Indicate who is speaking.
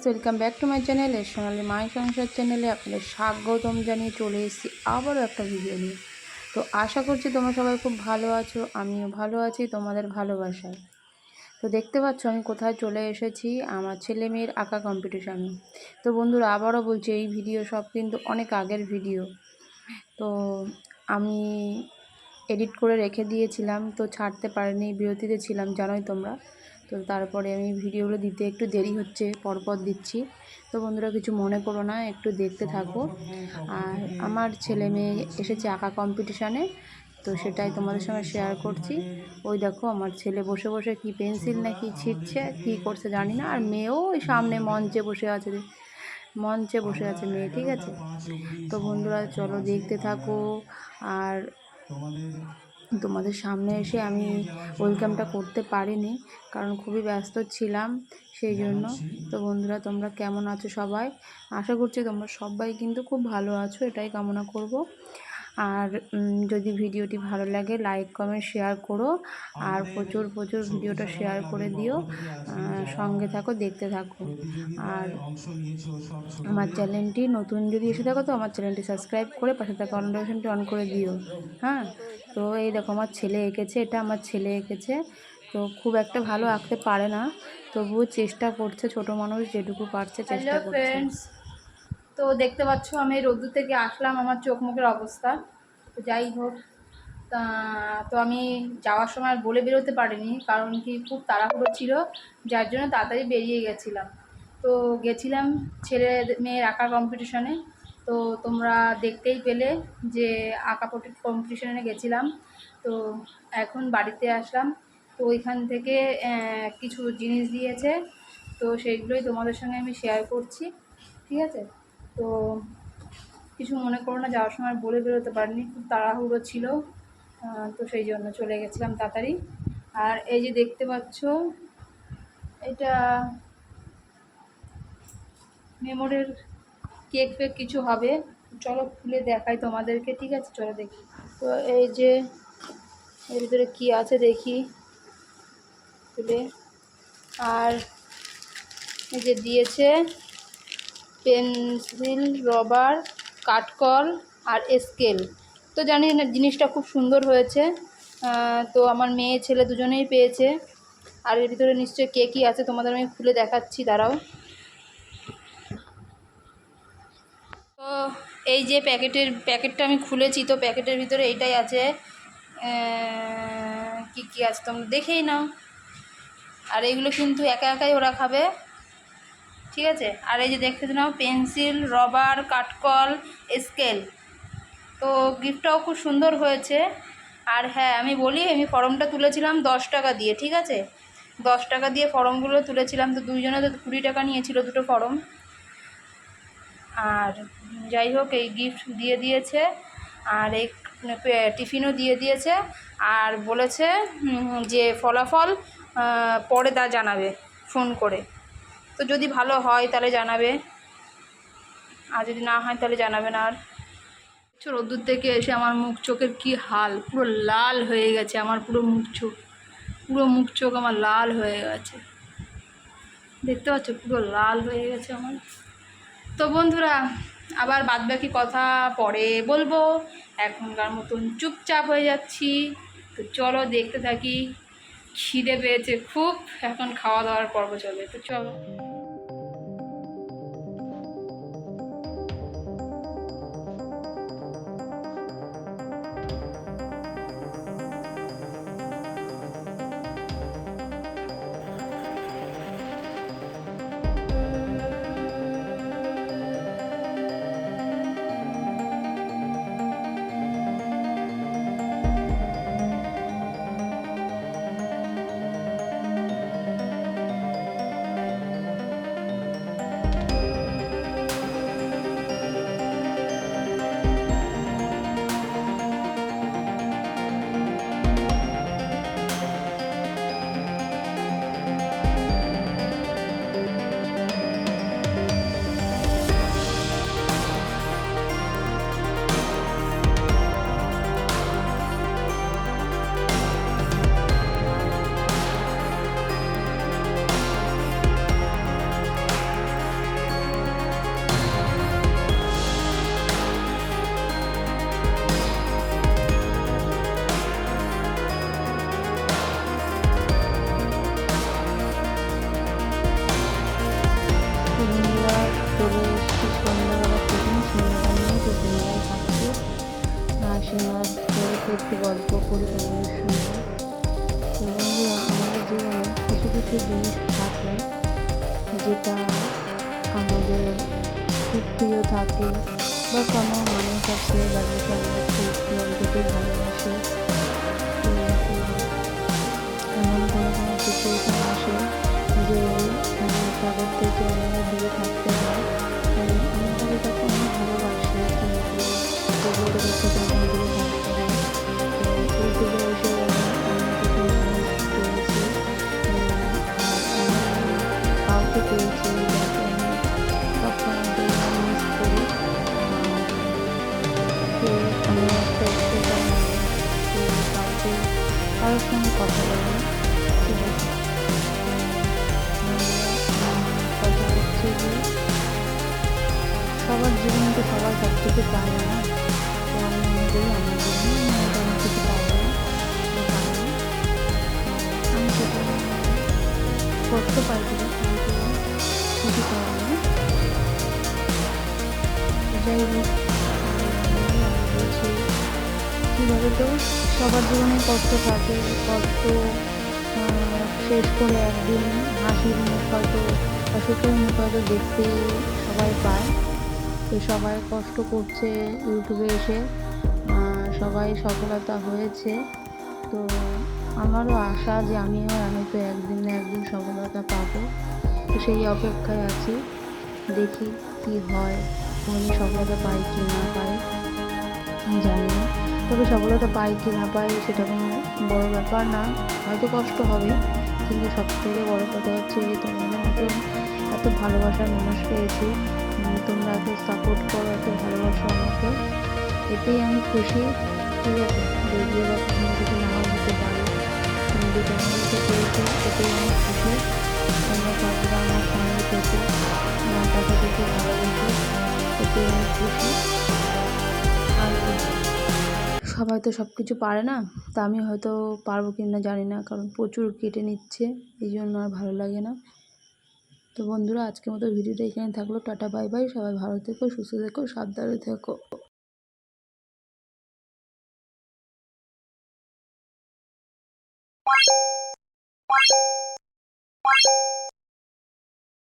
Speaker 1: Friends welcome back to my channel এর সোনালি মাই সংসার চ্যানেলে আপনাদের স্বাগতম জানিয়ে চলে এসেছি আবারও একটা ভিডিও নিয়ে। তো আশা করছি তোমরা সবাই খুব ভালো আছো, আমিও ভালো আছি, তোমাদের ভালোবাসায়। তো দেখতে পাচ্ছ, আমি কোথায় চলে এসেছি? আমার ছেলে মেয়ের আঁকা কম্পিটিশানে তো বন্ধুরা, আবারও বলছি, এই ভিডিও সব কিন্তু অনেক আগের ভিডিও তো আমি এডিট করে রেখে দিয়েছিলাম, তো ছাড়তে পারিনি, বিরতিতে ছিলাম, জানোই তোমরা। তো তারপরে আমি ভিডিওগুলো দিতে একটু দেরি হচ্ছে, পরপর দিচ্ছি। তো বন্ধুরা কিছু মনে করো না, একটু দেখতে থাকো। আর আমার ছেলে মেয়ে এসেছে আঁকা কম্পিটিশানে তো সেটাই তোমাদের সঙ্গে শেয়ার করছি। ওই দেখো আমার ছেলে বসে বসে কি পেন্সিল না কি ছিটছে, কী করছে জানি না। আর মেয়েও ওই সামনে মঞ্চে বসে আছে, মঞ্চে বসে আছে মেয়ে, ঠিক আছে? তো বন্ধুরা চলো দেখতে থাকো। আর তোমাদের সামনে এসে আমি ওয়েলকামটা করতে পারিনি, কারণ খুবই ব্যস্ত ছিলাম, সেই জন্য। তো বন্ধুরা, তোমরা কেমন আছো সবাই? আশা করছি তোমরা সবাই কিন্তু খুব ভালো আছো, এটাই কামনা করব। আর যদি ভিডিওটি ভালো লাগে লাইক কমেন্ট শেয়ার করো। আর প্রচুর প্রচুর ভিডিওটা শেয়ার করে দিও। সঙ্গে থাকো দেখতে থাকো। আর আমার চ্যানেলটি নতুন যদি এসে থাকো তো আমার চ্যানেলটি সাবস্ক্রাইব করে পাশে থাকা নোটিফিকেশনটি অন করে দিও। হ্যাঁ? তো এই দেখো আমার ছেলে এঁকেছে এটা আমার ছেলে এঁকেছে। তো খুব একটা ভালো আঁকতে পারে না। তবুও চেষ্টা করছে ছোট মানুষ যেটুকু পারছে চেষ্টা করছে। তো দেখতে পাচ্ছ, আমি রোদ্দুর থেকে আসলাম, আমার চোখ মুখের অবস্থা। তো যাই হোক, তা আমি যাওয়ার সময় বলে বেরোতে পারিনি, কারণ কি খুব তাড়াহুড়ো ছিল, যার জন্য তাড়াতাড়ি বেরিয়ে গেছিলাম। তো গেছিলাম ছেলে মেয়ের আঁকা কম্পিটিশনে তো তোমরা দেখতেই পেলে যে আঁকা কম্পিটিশনে গেছিলাম। তো এখন বাড়িতে আসলাম। তো ওইখান থেকে কিছু জিনিস দিয়েছে। তো সেইগুলোই তোমাদের সঙ্গে আমি শেয়ার করছি। ঠিক আছে? তো কিছু মনে করো না, যাওয়ার সময় বলে বেরোতে পারিনি, খুব তাড়াহুড়ো ছিল তো সেই জন্য চলে গেছিলাম তাড়াতাড়ি। আর এই যে দেখতে পাচ্ছ, এটা মেমোরের কেক ফেক কিছু হবে, চলো খুলে দেখাই তোমাদেরকে, ঠিক আছে? চলো দেখি। তো এই যে, এর ভিতরে কী আছে দেখি, খুলে। আর এই যে দিয়েছে পেন্সিল, রবার, কাঠকল আর স্কেল। তো জানি জিনিসটা খুব সুন্দর হয়েছে। তো আমার মেয়ে, ছেলে দুজনেই পেয়েছে। আর এর ভিতরে নিশ্চয়ই কে কী আছে তোমাদের আমি খুলে দেখাচ্ছি, দাঁড়াও। তো এই যে প্যাকেটের, প্যাকেটটা আমি খুলেছি, তো প্যাকেটের ভিতরে এইটাই আছে। কি কি আছে তোমরা দেখেই নাও। আর এগুলো কিন্তু একা একাই ওরা খাবে। ঠিক আছে? আর এই যে দেখতে নাও পেন্সিল, রবার, কাঠকল, স্কেল। তো গিফটটাও খুব সুন্দর হয়েছে। আর হ্যাঁ আমি বলি, আমি ফর্মটা তুলেছিলাম দশ টাকা দিয়ে, ঠিক আছে? দশ টাকা দিয়ে ফর্মগুলো তুলেছিলাম, তো দুইজনে তো কুড়ি টাকা নিয়েছিল দুটো ফর্ম। আর যাই হোক, এই গিফট দিয়ে দিয়েছে, আর এই টিফিনও দিয়ে দিয়েছে, আর বলেছে যে ফলাফল পরে তা জানাবে, ফোন করে। তো যদি ভালো হয় তাহলে জানাবে। আর যদি না হয় তাহলে জানাবেন আর। রোদ্দুর থেকে এসে আমার মুখ চোখের কি হাল? পুরো লাল হয়ে গেছে আমার পুরো মুখ চোখ। পুরো মুখ চোখ আমার লাল হয়ে গেছে। দেখতে পাচ্ছ? পুরো লাল হয়ে গেছে আমার। তো বন্ধুরা, আবার বাদবাকি কথা পরে বলব। এখনকার মতন চুপচাপ হয়ে যাচ্ছি। তো চলো দেখতে থাকি। খিদে পেয়েছে খুব। এখন খাওয়া দাওয়ার পর্ব চলে। তো চলো।
Speaker 2: গল্প করি তোমাদের সঙ্গে বন্ধুরা আমাদের জীবনে কিছু কিছু জিনিস থাকে যেটা আমাদের খুব প্রিয় থাকে বা কোনো মানুষ আছে যাদেরকে আমরা খুব মন থেকে ভালোবাসি পেয়েছি যাকে আমি সবসময় মিস করি তো আমি একটা স্পেশাল সবার জীবনে তো সবার সব কিছু পায় না। তো আমি করি আমার জীবনে আমি কিছু পাবো না না আমি সেটা কষ্ট পাই কিন্তু যাই হোক কীভাবে তো সবার জীবনে কষ্ট থাকে কষ্ট শেষ করে একদিন হাসির মুখ হয়তো বা সুখের মুখ হয়তো দেখতে সবাই পায় তো সবাই কষ্ট করছে ইউটিউবে এসে সবাই সফলতা হয়েছে তো আমারও আশা যে আমিও আমি তো একদিন না একদিন সফলতা পাবো। তো সেই অপেক্ষায় আছি। দেখি কি হয়, কোন সফলতা পাই কি না পাই। জানি না, তবে সফলতা পাই কি না পাই সেটা কোনো বড় ব্যাপার না। হয়তো কষ্ট হবে, কিন্তু সব থেকে বড় কথা হচ্ছে যে তোমাদের মতন এত ভালোবাসার মানুষ পেয়েছি তোমরা এত সাপোর্ট করো, এত ভালোবাসো আমাকে। এতেই আমি খুশি। ঠিক আছে, যদিও বা কখনো কিছু নাও হতে পারে তুমি যেটা আমাকে পেয়েছ এতেই আমি খুশি। আমার আমার কাছে থেকে ভালোবেসো এতেই আমি খুশি আর সবাই তো সব কিছু পারে না, তা আমি হয়তো পারব কি না জানি না, কারণ প্রচুর কেটে নিচ্ছে, এই জন্য আর ভালো লাগে না। তো বন্ধুরা, আজকের মতো ভিডিওটা এখানে থাকল। টাটা, বাই বাই, সবাই ভালো থেকো, সুস্থ থেকো, সাবধানে থেকো।